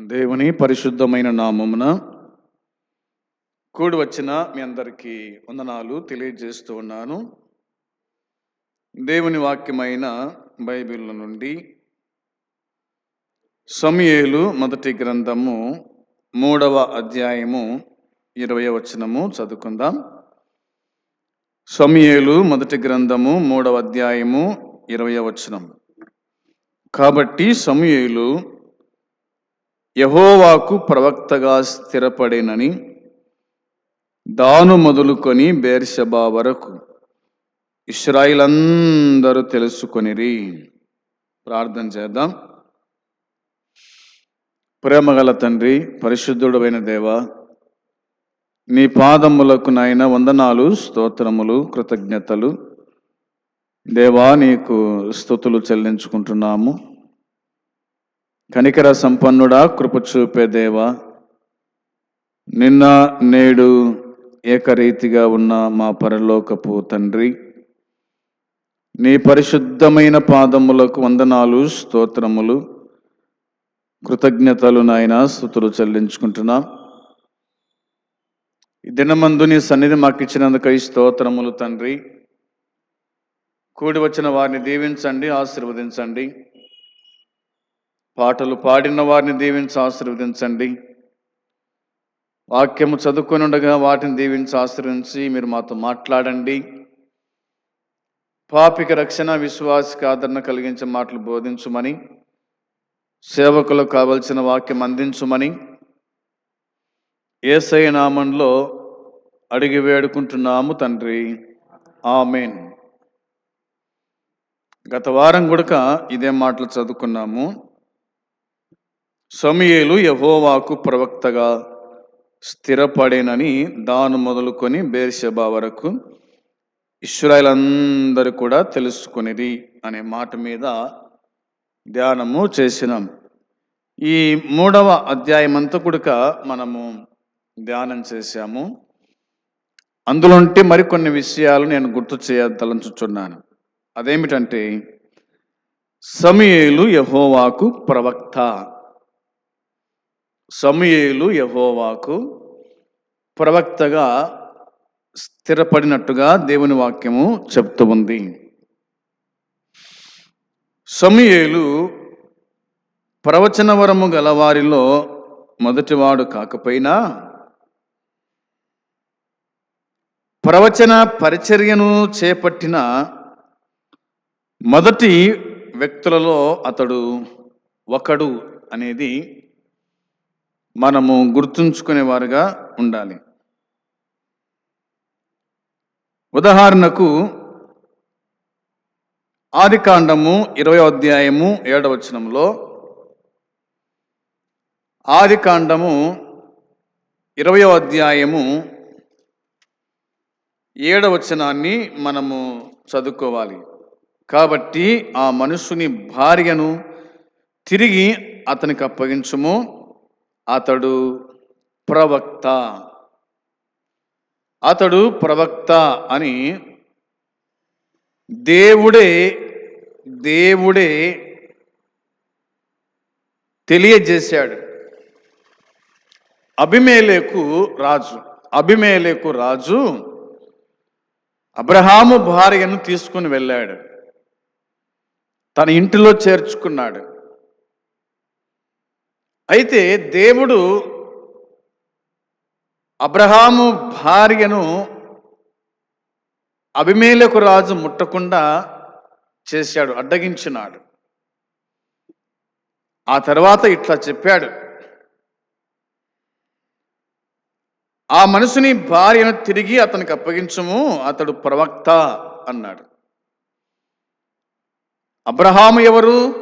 దేవుని పరిశుద్ధమైన నామమున కూడి వచ్చిన మీ అందరికీ వందనాలు తెలియజేస్తూ ఉన్నాను. దేవుని వాక్యమైన బైబిల్ నుండి సమయేలు మొదటి గ్రంథము మూడవ అధ్యాయము ఇరవై వచనము చదువుకుందాం. సమయేలు మొదటి గ్రంథము మూడవ అధ్యాయము ఇరవై వచనం కాబట్టి సమయేలు యహోవాకు ప్రవక్తగా స్థిరపడేనని దాను మొదలుకొని బేర్షబా వరకు ఇస్రాయిలందరూ తెలుసుకొనిరి. ప్రార్థన చేద్దాం. ప్రేమగల తండ్రి పరిశుద్ధుడైన దేవ నీ పాదములకు నాయన వందనాలు స్తోత్రములు కృతజ్ఞతలు. దేవా నీకు స్థుతులు చెల్లించుకుంటున్నాము. కనికర సంపన్నుడా కృపచూపే దేవా. నిన్న నేడు ఏకరీతిగా ఉన్న మా పరలోకపు తండ్రి నీ పరిశుద్ధమైన పాదములకు వందనాలు స్తోత్రములు కృతజ్ఞతలు నాయన స్థుతులు చెల్లించుకుంటున్నా. ఈ దినమందు నీ సన్నిధి మాకు ఇచ్చినందుకై స్తోత్రములు తండ్రి. కూడి వచ్చిన వారిని దీవించండి ఆశీర్వదించండి. పాటలు పాడిన వారిని దీవించి ఆశీర్వదించండి. వాక్యము చదువుకొని ఉండగా వాటిని దీవించి ఆశీర్వించి మీరు మాతో మాట్లాడండి. పాపిక రక్షణ విశ్వాసిక ఆదరణ కలిగించే మాటలు బోధించుమని సేవకులకు కావలసిన వాక్యం అందించుమని ఏసై నామంలో అడిగి వేడుకుంటున్నాము తండ్రి. ఆమెన్. గత వారం కూడా ఇదే మాటలు చదువుకున్నాము. సమయలు యహోవాకు ప్రవక్తగా స్థిరపడేనని దాను మొదలుకొని బేర్షబా వరకు ఇస్రాయలందరూ కూడా తెలుసుకునేది అనే మాట మీద ధ్యానము చేసినాం. ఈ మూడవ అధ్యాయం అంతా కూడా మనము ధ్యానం చేశాము. అందులోంటి మరికొన్ని విషయాలు నేను గుర్తు చేయదలంచుచున్నాను. అదేమిటంటే సమయలు యహోవాకు ప్రవక్త. సమయేలు యహోవాకు ప్రవక్తగా స్థిరపడినట్టుగా దేవుని వాక్యము చెప్తూ ఉంది. సమయేలు ప్రవచనవరము గలవారిలో మొదటివాడు కాకపోయినా ప్రవచన పరిచర్యను చేపట్టిన మొదటి వ్యక్తులలో అతడు ఒకడు అనేది మనము గుర్తుంచుకునేవారుగా ఉండాలి. ఉదాహరణకు ఆదికాండము ఇరవై అధ్యాయము ఏడవచనంలో ఆదికాండము ఇరవయో అధ్యాయము ఏడవచనాన్ని మనము చదువుకోవాలి. కాబట్టి ఆ మనుషుని భార్యను తిరిగి అతనికి అప్పగించము. అతడు ప్రవక్త. అతడు ప్రవక్త అని దేవుడే దేవుడే తెలియజేశాడు. అభిమేలేకు రాజు అభిమేలేకు రాజు అబ్రహాము భార్యను తీసుకుని వెళ్ళాడు. తన ఇంటిలో చేర్చుకున్నాడు. అయితే దేవుడు అబ్రహాము భార్యను అభిమేలకు రాజు ముట్టకుండా చేశాడు అడ్డగించినాడు. ఆ తర్వాత ఇట్లా చెప్పాడు. ఆ మనుషుని భార్యను తిరిగి అతనికి అప్పగించము అతడు ప్రవక్త అన్నాడు. అబ్రహాము ఎవరు?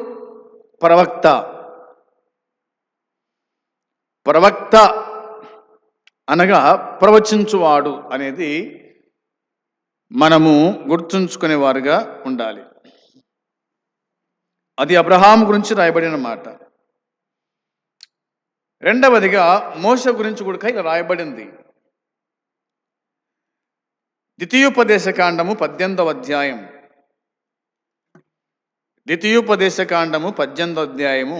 ప్రవక్త. ప్రవక్త అనగా ప్రవచించువాడు అనేది మనము గుర్తుంచుకునేవారుగా ఉండాలి. అది అబ్రహాం గురించి రాయబడిన మాట. రెండవదిగా మోస గురించి కూడా ఇలా రాయబడింది. ద్వితీయోపదేశ కాండము పద్దెనిమిదవ అధ్యాయం ద్వితీయోపదేశ కాండము పద్దెనిమిదవ అధ్యాయము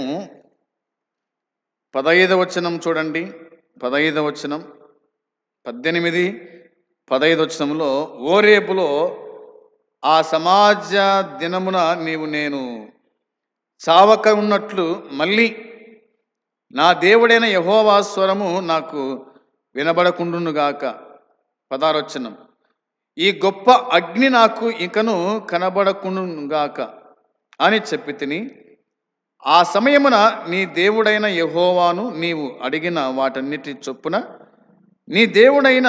పదహైదవ వచనం చూడండి. పదహైదవ వచనం. పద్దెనిమిది పదహైదు వచనంలో ఓరేపులో ఆ సమాజ దినమున నీవు నేను చావక ఉన్నట్లు మళ్ళీ నా దేవుడైన యహోవా స్వరము నాకు వినబడకుండునుగాక పదారొచ్చనం ఈ గొప్ప అగ్ని నాకు ఇంకను కనబడకుండునుగాక అని చెప్పి తిని ఆ సమయమున నీ దేవుడైన యహోవాను నీవు అడిగిన వాటన్నిటి చొప్పున నీ దేవుడైన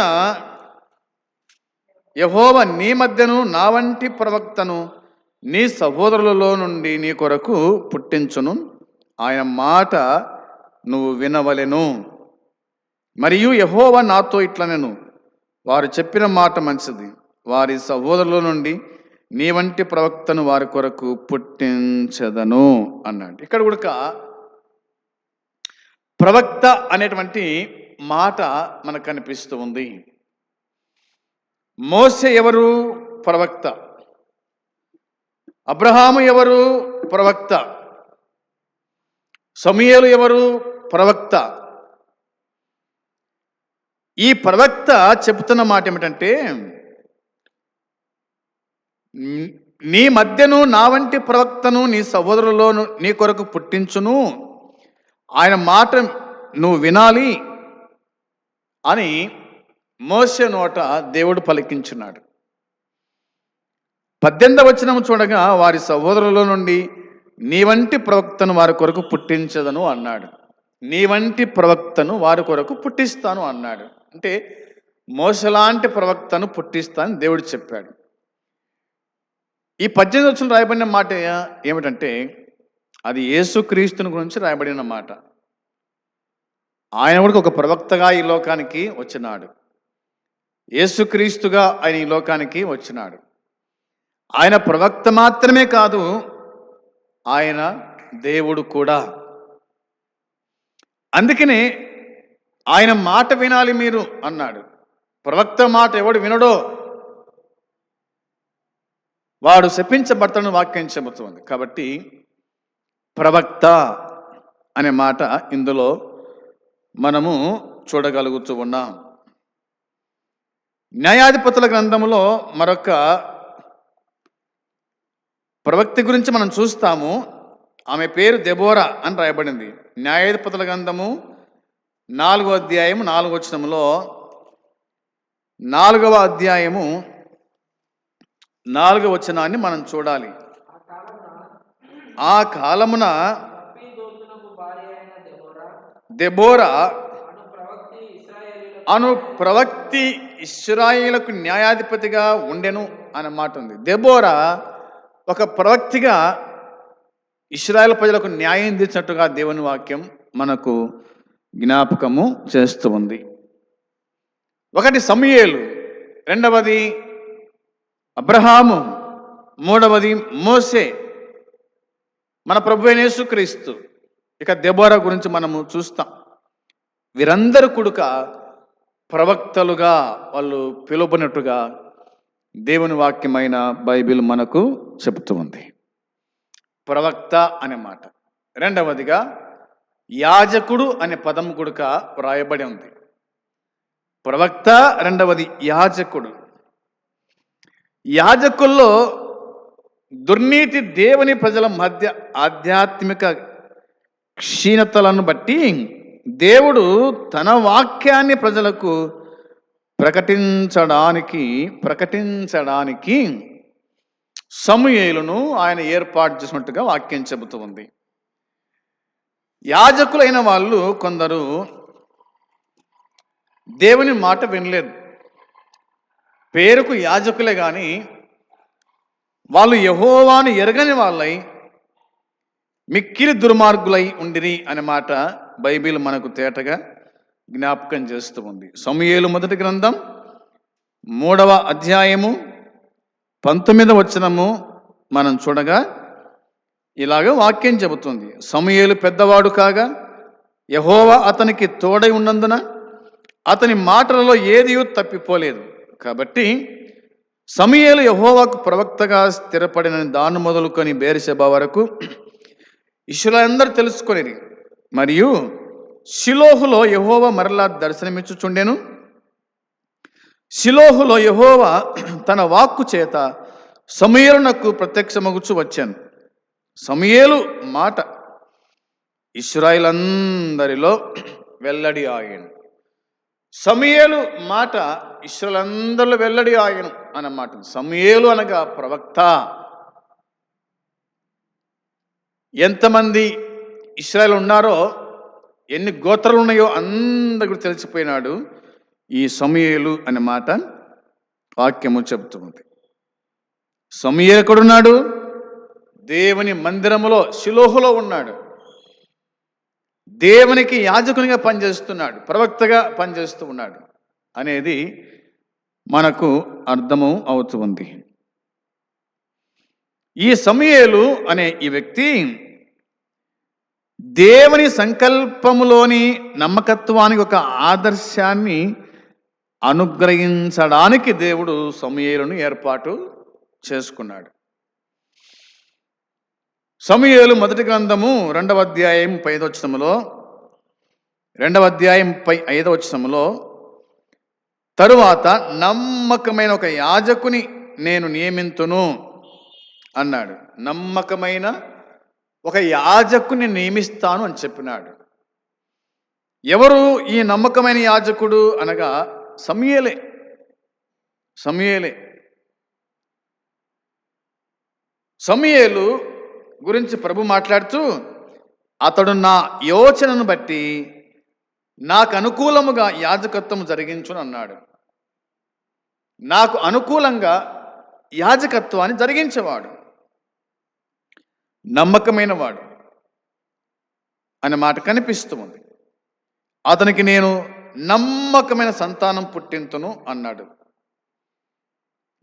యహోవ నీ మధ్యను నా వంటి ప్రవక్తను నీ సహోదరులలో నుండి నీ కొరకు పుట్టించును. ఆయన మాట నువ్వు వినవలెను. మరియు యహోవ నాతో ఇట్లనెను. వారు చెప్పిన మాట మంచిది. వారి సహోదరుల నుండి నీ వంటి ప్రవక్తను వారి కొరకు పుట్టించదను అన్నాడు. ఇక్కడ కూడా ప్రవక్త అనేటువంటి మాట మనకు కనిపిస్తూ ఉంది. మోస ఎవరు? ప్రవక్త. అబ్రహాము ఎవరు? ప్రవక్త. సమయలు ఎవరు? ప్రవక్త. ఈ ప్రవక్త చెబుతున్న మాట ఏమిటంటే "నీ- మధ్యను నా వంటి ప్రవక్తను నీ సహోదరులోను నీ కొరకు పుట్టించును. ఆయన మాట నువ్వు వినాలి అని మోసే నోట దేవుడు పలికించున్నాడు. పద్దెనిమిది వచనం చూడగా వారి సహోదరుల నుండి నీ వంటి ప్రవక్తను వారి కొరకు పుట్టించదను అన్నాడు. నీ వంటి ప్రవక్తను వారి కొరకు పుట్టిస్తాను అన్నాడు. అంటే మోసలాంటి ప్రవక్తను పుట్టిస్తాను దేవుడు చెప్పాడు. ఈ పద్దెనిమిది వచ్చిన రాయబడిన మాట ఏమిటంటే అది యేసుక్రీస్తుని గురించి రాయబడిన మాట. ఆయన కూడా ఒక ప్రవక్తగా ఈ లోకానికి వచ్చినాడు. యేసుక్రీస్తుగా ఆయన ఈ లోకానికి వచ్చినాడు. ఆయన ప్రవక్త మాత్రమే కాదు ఆయన దేవుడు కూడా. అందుకనే ఆయన మాట వినాలి మీరు అన్నాడు. ప్రవక్త మాట ఎవడు వినడో వాడు శపించబడతాడని వాక్యం చెబుతుంది. కాబట్టి ప్రవక్త అనే మాట ఇందులో మనము చూడగలుగుతూ ఉన్నాం. న్యాయాధిపతుల గ్రంథంలో మరొక ప్రవక్తి గురించి మనం చూస్తాము. ఆమె పేరు దెబోరా అని రాయబడింది. న్యాయాధిపతుల గ్రంథము నాలుగో అధ్యాయము నాలుగో వచనంలో నాలుగవ అధ్యాయము నాలుగవ వచనాన్ని మనం చూడాలి. ఆ కాలమున దెబోరా అను ప్రవక్తి ఇస్రాయిలకు న్యాయాధిపతిగా ఉండెను అనే మాట ఉంది. దెబోరా ఒక ప్రవక్తిగా ఇస్రాయేల్ ప్రజలకు న్యాయం తీర్చినట్టుగా దేవుని వాక్యం మనకు జ్ఞాపకము చేస్తూ ఉంది. ఒకటి సమయేలు రెండవది అబ్రహాము మూడవది మోసే. మన ప్రభు యేసుక్రీస్తు. ఇక దెబోరా గురించి మనము చూస్తాం. వీరందరూ కుడుక ప్రవక్తలుగా వాళ్ళు పిలువబడినట్టుగా దేవుని వాక్యమైన బైబిల్ మనకు చెబుతూ ఉంది. ప్రవక్త అనే మాట. రెండవదిగా యాజకుడు అనే పదం కుడుక వ్రాయబడి ఉంది. ప్రవక్త రెండవది యాజకుడు. యాజకుల్లో దుర్నీతి దేవుని ప్రజల మధ్య ఆధ్యాత్మిక క్షీణతలను బట్టి దేవుడు తన వాక్యాన్ని ప్రజలకు ప్రకటించడానికి ప్రకటించడానికి సమూయేలును ఆయన ఏర్పాటు చేసినట్టుగా వాక్యం చెబుతూ ఉంది. యాజకులైన వాళ్ళు కొందరు దేవుని మాట వినలేదు. పేరుకు యాజకులే కానీ వాళ్ళు యహోవాను ఎరగని వాళ్ళై మిక్కిలి దుర్మార్గులై ఉండిరి అనే మాట బైబిల్ మనకు తేటగా జ్ఞాపకం చేస్తూ ఉంది. సమయలు మొదటి గ్రంథం మూడవ అధ్యాయము పంతొమ్మిదవ వచనము మనం చూడగా ఇలాగ వాక్యం చెబుతుంది. సమయలు పెద్దవాడు కాగా యహోవా అతనికి తోడై ఉన్నందున అతని మాటలలో ఏది తప్పిపోలేదు. కాబట్టి సమయలు యహోవాకు ప్రవక్తగా స్థిరపడిన దాన్ని మొదలుకొని బేరిసభ వరకు ఇషులందరూ తెలుసుకొనిరి. మరియు షిలోహులో యహోవ మరలా దర్శనమిచ్చుచుండెను. షిలోహులో యహోవ తన వాక్కు చేత సమయలునకు ప్రత్యక్షమగుచు వచ్చాను. సమయేలు మాట ఇస్రాయిలందరిలో వెల్లడి ఆగాను. సమయేలు మాట ఇష్రలందరిలో వెల్లడి ఆయన అన్నమాట. సమయేలు అనగా ప్రవక్త. ఎంతమంది ఇస్రాయల్ ఉన్నారో ఎన్ని గోత్రాలు ఉన్నాయో అందరికి తెలిసిపోయినాడు ఈ సమయేలు అనే మాట వాక్యము చెబుతుంది సమయేలు ఎక్కడున్నాడు? దేవుని మందిరములో శిలోహులో ఉన్నాడు. దేవునికి యాజకునిగా పనిచేస్తున్నాడు ప్రవక్తగా పనిచేస్తూ ఉన్నాడు. అనేది మనకు అర్థము అవుతుంది ఈ సమయలు అనే ఈ వ్యక్తి దేవుని సంకల్పములోని నమ్మకత్వానికి ఒక ఆదర్శాన్ని అనుగ్రహించడానికి దేవుడు సమయలను ఏర్పాటు చేసుకున్నాడు. సమయలు మొదటి గ్రంథము రెండవ అధ్యాయం పైదవచనములో రెండవ అధ్యాయం పై ఐదవ వచనములో తరువాత నమ్మకమైన ఒక యాజకుని నేను నియమింతును అన్నాడు. నమ్మకమైన ఒక యాజకుని నియమిస్తాను అని చెప్పినాడు. ఎవరు ఈ నమ్మకమైన యాజకుడు అనగా సమయలే. సమయలే. సమయలు గురించి ప్రభు మాట్లాడుతూ అతడు నా యోచనను బట్టి నాకు అనుకూలముగా యాజకత్వం జరిగించును అన్నాడు నాకు అనుకూలంగా యాజకత్వాన్ని జరిగించేవాడు. నమ్మకమైన వాడు అనే మాట కనిపిస్తూ ఉంది. అతనికి నేను నమ్మకమైన సంతానం పుట్టింతును అన్నాడు.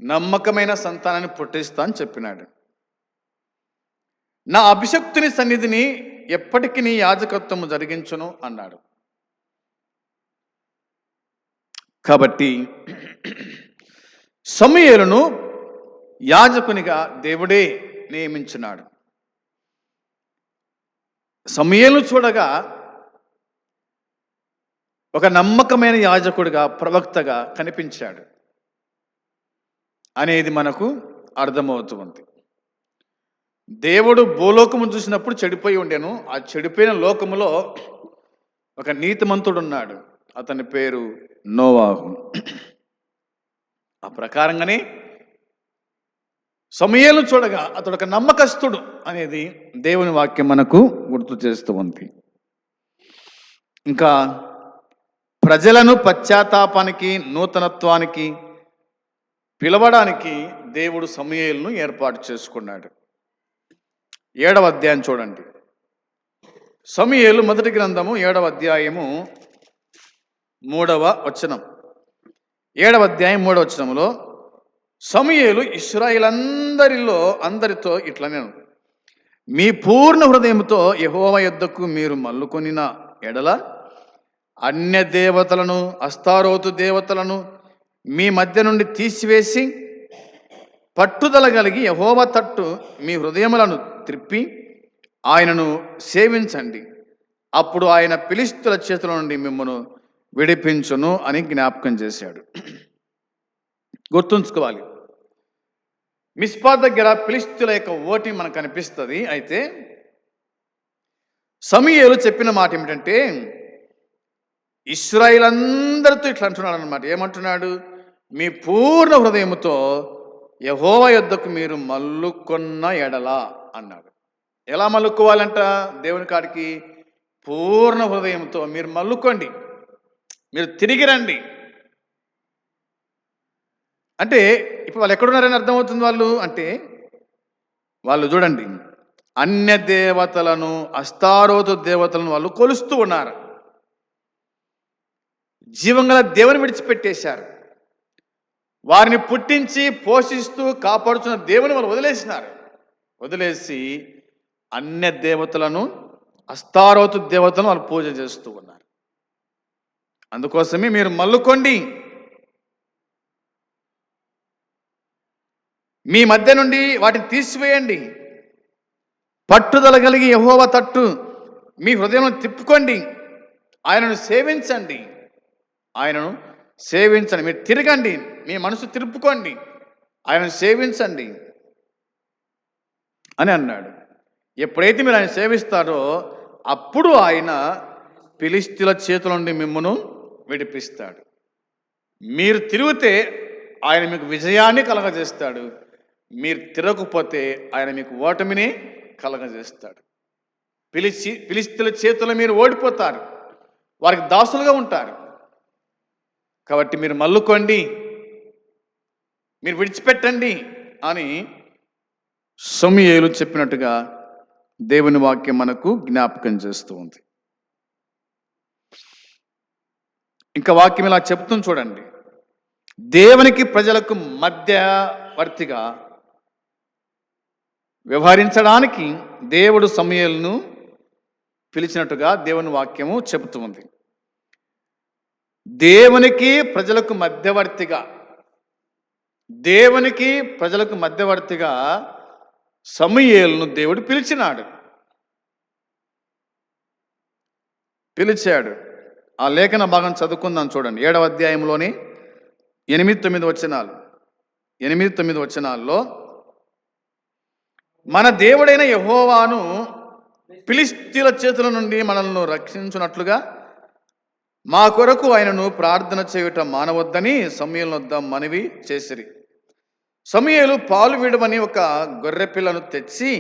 నమ్మకమైన సంతానాన్ని పుట్టిస్తా అని చెప్పినాడు. నా అభిషక్తుని సన్నిధిని ఎప్పటికీ నీ యాజకత్వము జరిగించును అన్నాడు. కాబట్టి సమయలను యాజకునిగా దేవుడే నియమించినాడు. సమయలు చూడగా ఒక నమ్మకమైన యాజకుడిగా ప్రవక్తగా కనిపించాడు. అనేది మనకు అర్థమవుతుంది. దేవుడు భూలోకము చూసినప్పుడు చెడిపోయి ఉండేను. ఆ చెడిపోయిన లోకములో ఒక నీతిమంతుడున్నాడు. అతని పేరు నోవాహు. ఆ ప్రకారంగానే సమయాలు చూడగా అతడు ఒక నమ్మకస్తుడు అనేది దేవుని వాక్యం మనకు గుర్తు చేస్తూ ఉంది. ఇంకా ప్రజలను పశ్చాత్తాపానికి నూతనత్వానికి పిలవడానికి దేవుడు సమయాలను ఏర్పాటు చేసుకున్నాడు. ఏడవ అధ్యాయం చూడండి. సమయలు మొదటి గ్రంథము ఏడవ అధ్యాయము మూడవ వచనం. ఏడవ అధ్యాయం మూడవ వచనంలో సమయలు ఇస్రాయిలందరిలో అందరితో ఇట్లా నేను మీ పూర్ణ హృదయంతో యహోవ యుద్ధకు మీరు మల్లుకొనిన ఎడల అన్య దేవతలను అస్తారోతు దేవతలను మీ మధ్య నుండి తీసివేసి పట్టుదల కలిగి యహోవ తట్టు మీ హృదయములను త్రిప్పి ఆయనను సేవించండి. అప్పుడు ఆయన పిలిస్తుల చేతుల నుండి మిమ్మను విడిపించును అని జ్ఞాపకం చేశాడు. గుర్తుంచుకోవాలి. మిస్పా దగ్గర పిలిస్తుల యొక్క ఓటి మనకు కనిపిస్తుంది. అయితే సమీయలు చెప్పిన మాట ఏమిటంటే ఇస్రాయిల్ అందరితో ఇట్లా అంటున్నాడు అనమాట ఏమంటున్నాడు? మీ పూర్ణ హృదయంతో యహోవ యొద్దకు మీరు మల్లుకొన్న ఎడల అన్నాడు. ఎలా మల్లుకోవాలంట దేవుని కాడికి? పూర్ణ హృదయంతో మీరు మల్లుకోండి. మీరు తిరిగి రండి. అంటే ఇప్పుడు వాళ్ళు ఎక్కడున్నారని అర్థమవుతుంది వాళ్ళు? అంటే వాళ్ళు చూడండి. అన్య దేవతలను అస్తారోతు దేవతలను వాళ్ళు కొలుస్తూ ఉన్నారు. జీవంగల దేవుని విడిచిపెట్టేశారు. వారిని పుట్టించి పోషిస్తూ కాపాడుతున్న దేవుని వాళ్ళు వదిలేసినారు. వదిలేసి అన్య దేవతలను అస్తారోతు దేవతలను వాళ్ళు పూజ చేస్తూ ఉన్నారు. అందుకోసమే మీరు మల్లుకోండి. మీ మధ్య నుండి వాటిని తీసివేయండి. పట్టుదల కలిగి యహోవ తట్టు మీ హృదయం తిప్పుకోండి. ఆయనను సేవించండి. ఆయనను సేవించండి. మీరు తిరగండి. మీ మనసు తిరుపుకోండి. ఆయనను సేవించండి అని అన్నాడు. ఎప్పుడైతే మీరు ఆయన సేవిస్తారో అప్పుడు ఆయన పిలిస్తుల చేతుల నుండి మిమ్మను విడిపిస్తాడు. మీరు తిరిగితే ఆయన మీకు విజయాన్ని కలగజేస్తాడు. మీరు తిరగకపోతే ఆయన మీకు ఓటమిని కలగజేస్తాడు. పిలిచి పిలిస్తుల చేతుల్లో మీరు ఓడిపోతారు. వారికి దాసులుగా ఉంటారు. కాబట్టి మీరు మల్లుకోండి. మీరు విడిచిపెట్టండి అని సొమియేలు చెప్పినట్టుగా దేవుని వాక్యం మనకు జ్ఞాపకం చేస్తూ ఉంది. ఇంకా వాక్యం ఇలా చెప్తుంది చూడండి. దేవునికి ప్రజలకు మధ్యవర్తిగా వ్యవహరించడానికి దేవుడు సమయలను పిలిచినట్టుగా దేవుని వాక్యము చెబుతూ ఉంది. దేవునికి ప్రజలకు మధ్యవర్తిగా దేవునికి ప్రజలకు మధ్యవర్తిగా సమూయేలును దేవుడు పిలిచినాడు. పిలిచాడు. ఆ లేఖన భాగం చదువుకుందాం చూడండి. ఏడవ అధ్యాయంలోని ఎనిమిది తొమ్మిది వచనాలు. ఎనిమిది తొమ్మిది వచనాల్లో మన దేవుడైన యహోవాను పిలిస్తీల చేతుల నుండి మనల్ని రక్షించున్నట్లుగా మా కొరకు ఆయనను ప్రార్థన చేయుట మానవద్దని సమయంలో వద్ద మనవి చేసిరి. సమయలు పాలు విడవని ఒక గొర్రె పిల్లను తెచ్చి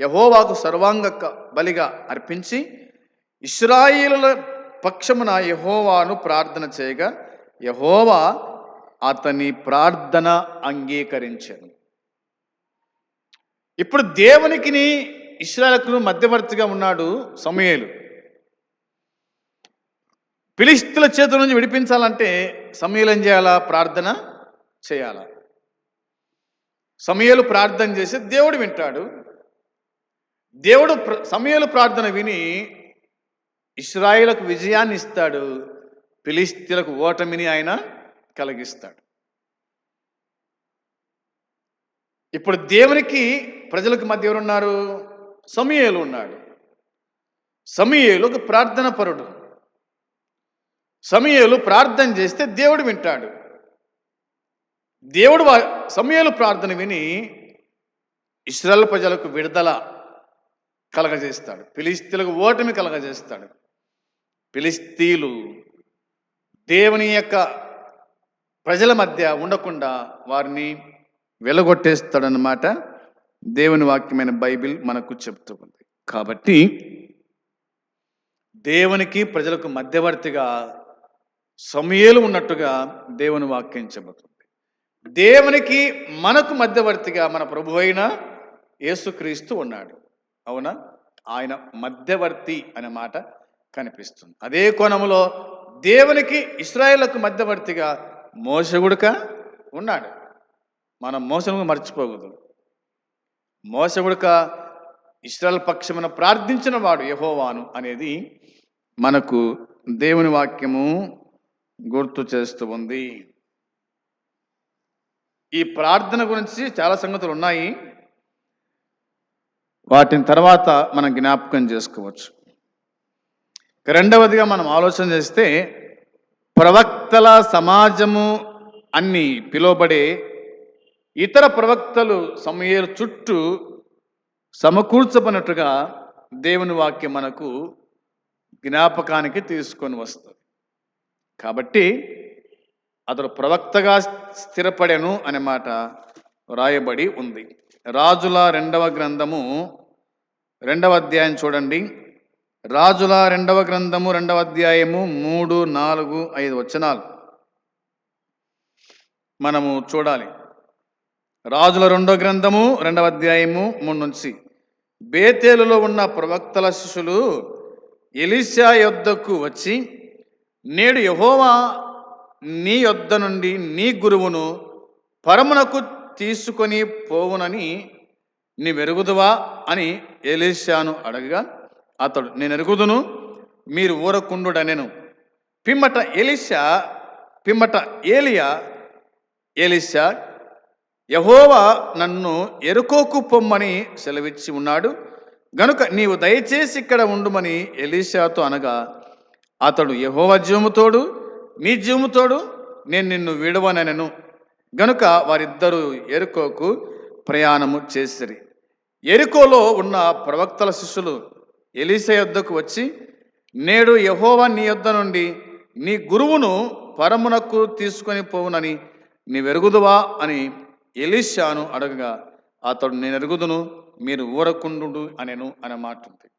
యహోవాకు సర్వాంగ బలిగా అర్పించి ఇస్రాయిల పక్షమున యహోవాను ప్రార్థన చేయగా యహోవా అతని ప్రార్థన అంగీకరించాను. ఇప్పుడు దేవునికిని ఇస్రాయలకు మధ్యవర్తిగా ఉన్నాడు సమయలు. పిలిస్తుల చేతుల నుంచి విడిపించాలంటే సమయలు ఏం చేయాలా? ప్రార్థన చేయాలా? సమయలు ప్రార్థన చేసి దేవుడు వింటాడు. దేవుడు ప్ర- సమయలు ప్రార్థన విని ఇస్రాయిలకు విజయాన్ని ఇస్తాడు. ఫిలిస్తీన్లకు ఓటమిని ఆయన కలిగిస్తాడు. ఇప్పుడు దేవునికి ప్రజలకు మధ్య ఎవరున్నారు? సమయలు ఉన్నాడు. సమయలు ఒక ప్రార్థన పరుడు. సమయలు ప్రార్థన చేస్తే దేవుడు వింటాడు. దేవుడు సమయలు ప్రార్థన విని ఇస్రాయల్ ప్రజలకు విడుదల కలగజేస్తాడు. ఫిలిస్తీన్లకు ఓటమి కలగజేస్తాడు. పిలిస్తీలు దేవుని యొక్క ప్రజల మధ్య ఉండకుండా వారిని వెలగొట్టేస్తాడనమాట దేవుని వాక్యమైన బైబిల్ మనకు చెప్తూ ఉంది కాబట్టి దేవునికి ప్రజలకు మధ్యవర్తిగా సమయలు ఉన్నట్టుగా దేవుని వాక్యం చెబుతుంది. దేవునికి మనకు మధ్యవర్తిగా మన ప్రభు అయిన యేసుక్రీస్తు ఉన్నాడు. అవునా? ఆయన మధ్యవర్తి అనే మాట కనిపిస్తుంది. అదే కోణంలో దేవునికి ఇస్రాయేళ్ళకు మధ్యవర్తిగా మోసగుడుక ఉన్నాడు. మనం మోసము మర్చిపోకూడదు. మోసగుడుక ఇస్రాయల్ పక్షమున ప్రార్థించిన వాడు యహోవాను అనేది మనకు దేవుని వాక్యము గుర్తు చేస్తూ ఉంది. ఈ ప్రార్థన గురించి చాలా సంగతులు ఉన్నాయి. వాటిని తర్వాత మనం జ్ఞాపకం చేసుకోవచ్చు. రెండవదిగా మనం ఆలోచన చేస్తే ప్రవక్తల సమాజము అన్ని పిలువబడే ఇతర ప్రవక్తలు సమయాల చుట్టూ సమకూర్చబడినట్టుగా దేవుని వాక్యం మనకు జ్ఞాపకానికి తీసుకొని వస్తుంది. కాబట్టి అతడు ప్రవక్తగా స్థిరపడెను అనే మాట రాయబడి ఉంది. రాజుల రెండవ గ్రంథము రెండవ అధ్యాయం చూడండి. రాజుల రెండవ గ్రంథము రెండవ అధ్యాయము మూడు నాలుగు ఐదు వచనాలు. మనము చూడాలి. రాజుల రెండో గ్రంథము రెండవ అధ్యాయము మూడు నుంచి. బేతేలులో ఉన్న ప్రవక్తల శిష్యులు ఎలిసా యొద్దకు వచ్చి నేడు యహోవా నీ యొద్ద నుండి నీ గురువును పరమునకు తీసుకొని పోవునని నీ వెరుగుదువా అని ఎలిషాను అడగగా అతడు నేను ఎరుగుదును మీరు ఊరకుండుడనెను. పిమ్మట ఎలిషా పిమ్మట ఏలియా ఎలిషా యహోవా నన్ను ఎరుకోకు పొమ్మని సెలవిచ్చి ఉన్నాడు. గనుక నీవు దయచేసి ఇక్కడ ఉండుమని ఎలీషాతో అనగా అతడు యహోవ జీవముతోడు నీ జీవముతోడు నేను నిన్ను విడవనెను గనుక వారిద్దరూ ఎరుకోకు ప్రయాణము చేసిరి. ఎరుకోలో ఉన్న ప్రవక్తల శిష్యులు ఎలీస యొద్దకు వచ్చి నేడు యహోవా నీ యొద్ద నుండి నీ గురువును పరమునకు తీసుకొని పోవునని నీ వెరుగుదువా అని ఎలీషాను అడగగా అతడు నేను ఎరుగుదును మీరు ఊరకుండు అనేను అనే మాట ఉంది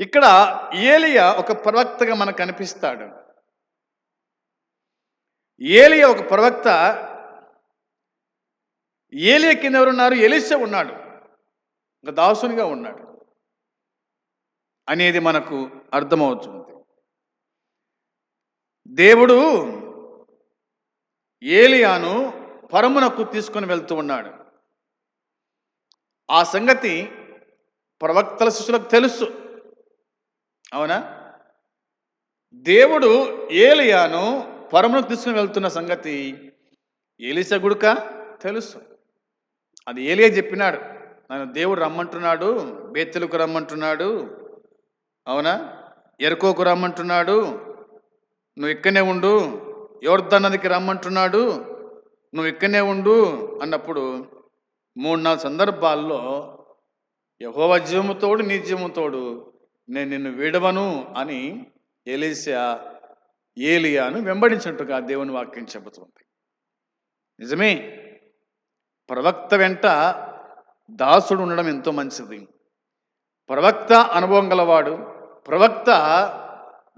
ఇక్కడ ఏలియా ఒక ప్రవక్తగా మనకు కనిపిస్తాడు. ఏలియా ఒక ప్రవక్త. ఏలియా కింద ఎవరున్నారు? ఎలిష ఉన్నాడు. ఒక దాసునిగా ఉన్నాడు. అనేది మనకు అర్థమవుతుంది. దేవుడు ఏలియాను పరమునకు తీసుకొని వెళ్తూ ఉన్నాడు. ఆ సంగతి ప్రవక్తల శిష్యులకు తెలుసు. అవునా? దేవుడు ఏలియాను పరమునకు తీసుకుని వెళ్తున్న సంగతి ఏలిస గుడుక తెలుసు. అది ఏలియా చెప్పినాడు. నన్ను దేవుడు రమ్మంటున్నాడు బేత్తలకు రమ్మంటున్నాడు అవునా? ఎరుకోకు రమ్మంటున్నాడు. నువ్వు ఇక్కడనే ఉండు. ఎవరిదన్నదికి రమ్మంటున్నాడు. నువ్వు ఇక్కడనే ఉండు అన్నప్పుడు మూడు నాలుగు సందర్భాల్లో యహోవ జీవముతోడు నీ జీవముతోడు నేను నిన్ను విడవను అని ఎలీసా ఏలియాను వెంబడించినట్టుగా దేవుని వాక్యం చెబుతుంది. నిజమే ప్రవక్త వెంట దాసుడు ఉండడం ఎంతో మంచిది. ప్రవక్త అనుభవం గలవాడు ప్రవక్త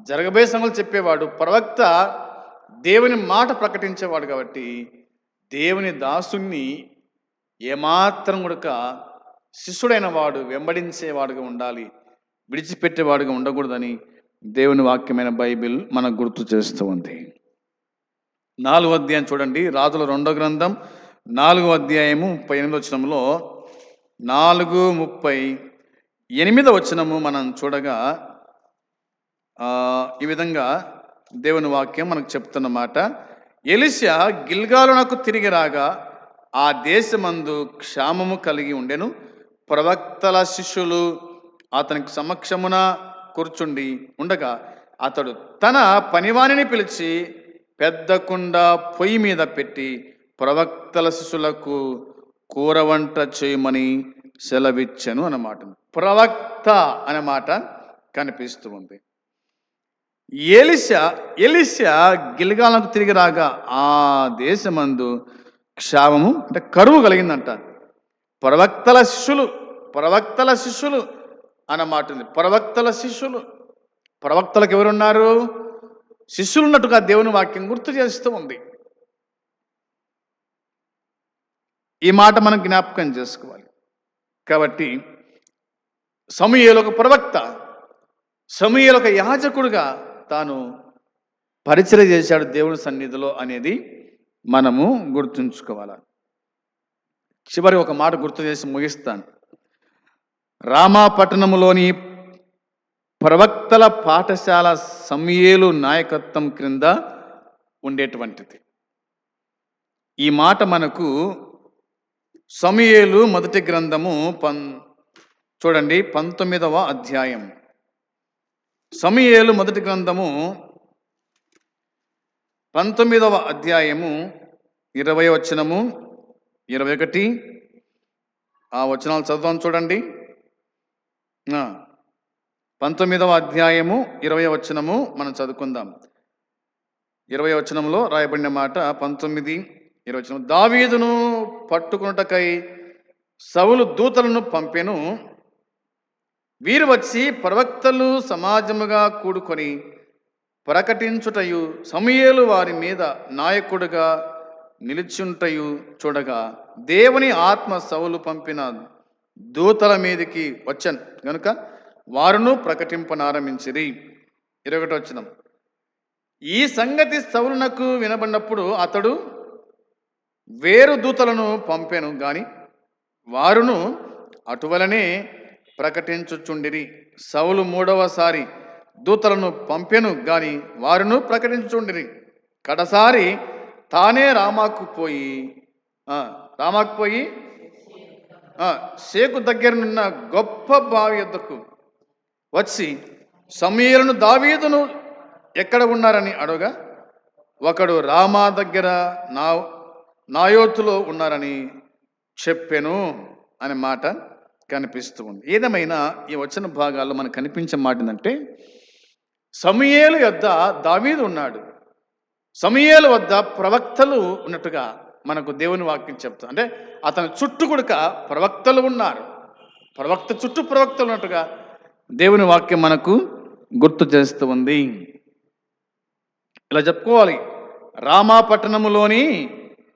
జరగబోయే సంగతులు చెప్పేవాడు ప్రవక్త దేవుని మాట ప్రకటించేవాడు కాబట్టి దేవుని దాసుని ఏమాత్రం గుడక శిష్యుడైన వాడు వెంబడించేవాడుగా ఉండాలి విడిచిపెట్టేవాడుగా ఉండకూడదని దేవుని వాక్యమైన బైబిల్ మనకు గుర్తు చేస్తూ ఉంది. నాలుగో అధ్యాయం చూడండి రాజుల రెండో గ్రంథం నాలుగో అధ్యాయము ముప్పై ఎనిమిది వచనంలో నాలుగు ముప్పై ఎనిమిదో వచనము మనం చూడగా ఈ విధంగా దేవుని వాక్యం మనకు చెప్తున్నమాట ఎలిషా గిల్గాలునకు తిరిగి రాగా ఆ దేశమందు క్షామము కలిగి ఉండెను. ప్రవక్తల శిష్యులు అతనికి సమక్షమున కూర్చుండి ఉండగా అతడు తన పనివానిని పిలిచి పెద్ద కుండ పొయ్యి మీద పెట్టి ప్రవక్తల శిష్యులకు కూర వంట చేయమని సెలవిచ్చను అన్నమాట. ప్రవక్త అనే మాట కనిపిస్తూ ఉంది. ఎలిషా ఎలిషా గిల్గాలకు తిరిగి రాగా ఆ దేశమందు క్షామము అంటే కరువు కలిగిందంట. ప్రవక్తల శిష్యులు ప్రవక్తల శిష్యులు అన్నమాట ఉంది. ప్రవక్తల శిష్యులు. ప్రవక్తలకు ఎవరున్నారు? శిష్యులు ఉన్నట్టుగా దేవుని వాక్యం గుర్తు చేస్తూ ఉంది. ఈ మాట మనం జ్ఞాపకం చేసుకోవాలి. కాబట్టి సమూయేలు ఒక ప్రవక్త సమూయేలు ఒక యాజకుడుగా తాను పరిచయం చేశాడు దేవుని సన్నిధిలో అనేది మనము గుర్తుంచుకోవాలి. చివరి ఒక మాట గుర్తు చేసి ముగిస్తాను. రామాపట్టణంలోని ప్రవక్తల పాఠశాల సమయేలు నాయకత్వం క్రింద ఉండేటువంటిది. ఈ మాట మనకు సమయేలు మొదటి గ్రంథము పన్ చూడండి పంతొమ్మిదవ అధ్యాయం సమయలు మొదటి గ్రంథము పంతొమ్మిదవ అధ్యాయము ఇరవై వచనము ఇరవై ఒకటి. ఆ వచనాలు చదువుతాం చూడండి. పంతొమ్మిదవ అధ్యాయము ఇరవై వచనము మనం చదువుకుందాం. ఇరవై వచనంలో రాయబడిన మాట పంతొమ్మిది ఇరవై వచనం దావీదును పట్టుకున్నటకై సవులు దూతలను పంపెను. వీరు వచ్చి ప్రవక్తలు సమాజముగా కూడుకొని ప్రకటించుటయు సమయలు వారి మీద నాయకుడుగా నిలుచుంటయు చూడగా దేవుని ఆత్మ సౌలు పంపిన దూతల మీదకి వచ్చాను. గనుక వారును ప్రకటింపనారంభించిరి. ఇరవై వచ్చిన ఈ సంగతి సౌలునకు వినబడినప్పుడు అతడు వేరు దూతలను పంపాను గాని వారును అటువలనే ప్రకటించుచుండిరి. సౌలు మూడవసారి దూతలను పంపెను గాని వారును ప్రకటించుచుండిరి. కడసారి తానే రామాకు పోయి రామాకు పోయి షేకు దగ్గరనున్న గొప్ప బావి యొద్దకు వచ్చి సమీరును దావీదును ఎక్కడ ఉన్నారని అడుగా? ఒకడు రామా దగ్గర నా నాయోతులో ఉన్నారని చెప్పెను అనే మాట కనిపిస్తూ ఉంది. ఏదేమైనా ఈ వచ్చిన భాగాల్లో మనకు కనిపించే మాట ఏంటంటే సమయేలు యొద్ద దావీదు ఉన్నాడు. సమయేలు వద్ద ప్రవక్తలు ఉన్నట్టుగా మనకు దేవుని వాక్యం చెప్తా అంటే అతని చుట్టూ కూడా ప్రవక్తలు ఉన్నారు. ప్రవక్త చుట్టూ ప్రవక్తలు ఉన్నట్టుగా దేవుని వాక్యం మనకు గుర్తు చేస్తూ ఉంది. ఇలా చెప్పుకోవాలి. రామాపట్టణములోని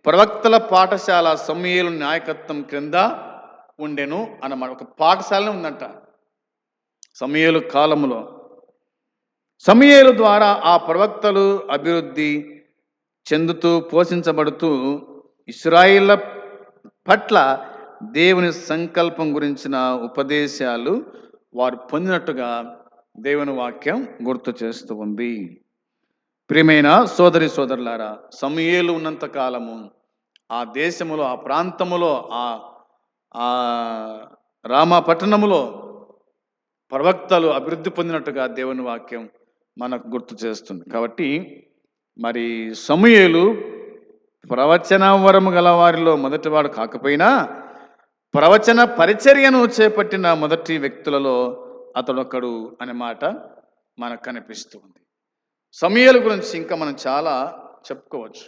ప్రవక్తల పాఠశాల సమయలు నాయకత్వం క్రింద ఉండెను అన్నమాట ఒక పాఠశాలనే ఉందంట. సమయలు కాలములో. సమయలు ద్వారా ఆ ప్రవక్తలు అభివృద్ధి చెందుతూ పోషించబడుతూ ఇస్రాయిల పట్ల దేవుని సంకల్పం గురించిన ఉపదేశాలు వారు పొందినట్టుగా దేవుని వాక్యం గుర్తు చేస్తూ ఉంది. ప్రియమైన సోదరి సోదరులారా సమయేలు ఉన్నంత కాలము ఆ దేశములో ఆ ప్రాంతములో ఆ ఆ రామ పట్టణములో ప్రవక్తలు అభివృద్ధి పొందినట్టుగా దేవుని వాక్యం మనకు గుర్తు చేస్తుంది. కాబట్టి మరి సమూయేలు ప్రవచన వరము గల వారిలో మొదటివాడు కాకపోయినా ప్రవచన పరిచర్యను చేపట్టిన మొదటి వ్యక్తులలో అతడొక్కడు అనే మాట మనకు కనిపిస్తుంది సమయాల గురించి ఇంకా మనం చాలా చెప్పుకోవచ్చు.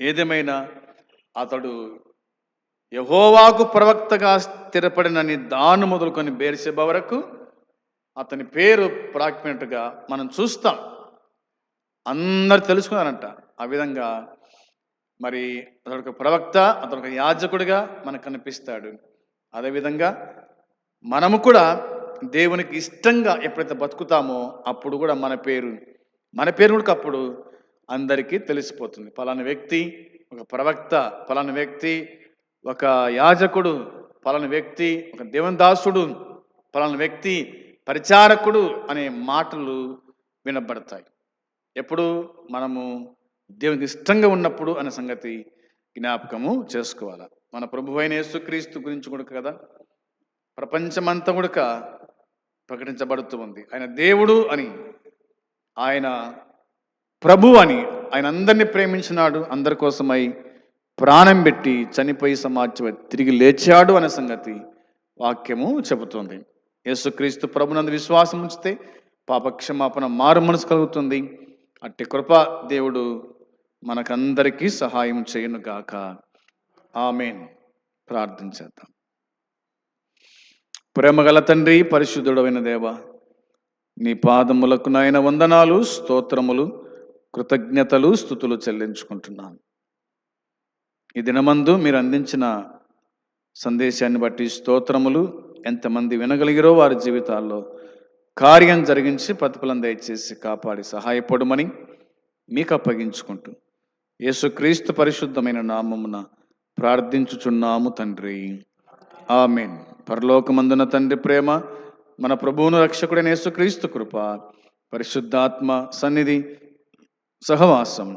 ఏదేమైనా అతడు యహోవాకు ప్రవక్తగా స్థిరపడినని దాను మొదలుకొని బేర్షెబ వరకు అతని పేరు ప్రాక్మెంట్గా మనం చూస్తాం. అందరు తెలుసుకున్నారంట. ఆ విధంగా మరి అతడు ప్రవక్త అతడు ఒక యాజకుడిగా మనకు కనిపిస్తాడు. అదేవిధంగా మనము కూడా దేవునికి ఇష్టంగా ఎప్పుడైతే బతుకుతామో అప్పుడు కూడా మన పేరు మన పేరు కూడా అప్పుడు అందరికీ తెలిసిపోతుంది. పలానా వ్యక్తి ఒక ప్రవక్త పలానా వ్యక్తి ఒక యాజకుడు పలానా వ్యక్తి ఒక దేవదాసుడు దాసుడు వ్యక్తి పరిచారకుడు అనే మాటలు వినబడతాయి. ఎప్పుడు? మనము దేవునికి ఇష్టంగా ఉన్నప్పుడు అనే సంగతి జ్ఞాపకము చేసుకోవాలి. మన ప్రభు అయిన యేసుక్రీస్తు గురించి కూడా కదా ప్రపంచమంతా కూడా ప్రకటించబడుతూ ఉంది. ఆయన దేవుడు అని ఆయన ప్రభు అని ఆయన అందరినీ ప్రేమించినాడు అందరి కోసమై ప్రాణం పెట్టి చనిపోయి సమాజం తిరిగి లేచాడు అనే సంగతి వాక్యము చెబుతుంది. యేసుక్రీస్తు ప్రభునందు విశ్వాసం ఉంచితే పాపక్షమాపణ మారు మనసు కలుగుతుంది. అట్టి కృప దేవుడు మనకందరికీ సహాయం చేయను గాక. ఆమెన్. ప్రార్థించేద్దాం ప్రేమగల తండ్రి పరిశుద్ధుడమైన దేవ నీ పాదములకు నాయన వందనాలు స్తోత్రములు కృతజ్ఞతలు స్థుతులు చెల్లించుకుంటున్నాను. ఈ దినమందు మీరు అందించిన సందేశాన్ని బట్టి స్తోత్రములు ఎంతమంది వినగలిగిరో వారి జీవితాల్లో కార్యం జరిగించి ప్రతిఫలం దయచేసి కాపాడి సహాయపడమని మీకు అప్పగించుకుంటూ యేసుక్రీస్తు పరిశుద్ధమైన నామమున ప్రార్థించుచున్నాము తండ్రి. ఆమెన్. పరలోకమందున తండ్రి ప్రేమ మన ప్రభువును రక్షకుడైన యేసుక్రీస్తు కృప పరిశుద్ధాత్మ సన్నిధి సహవాసం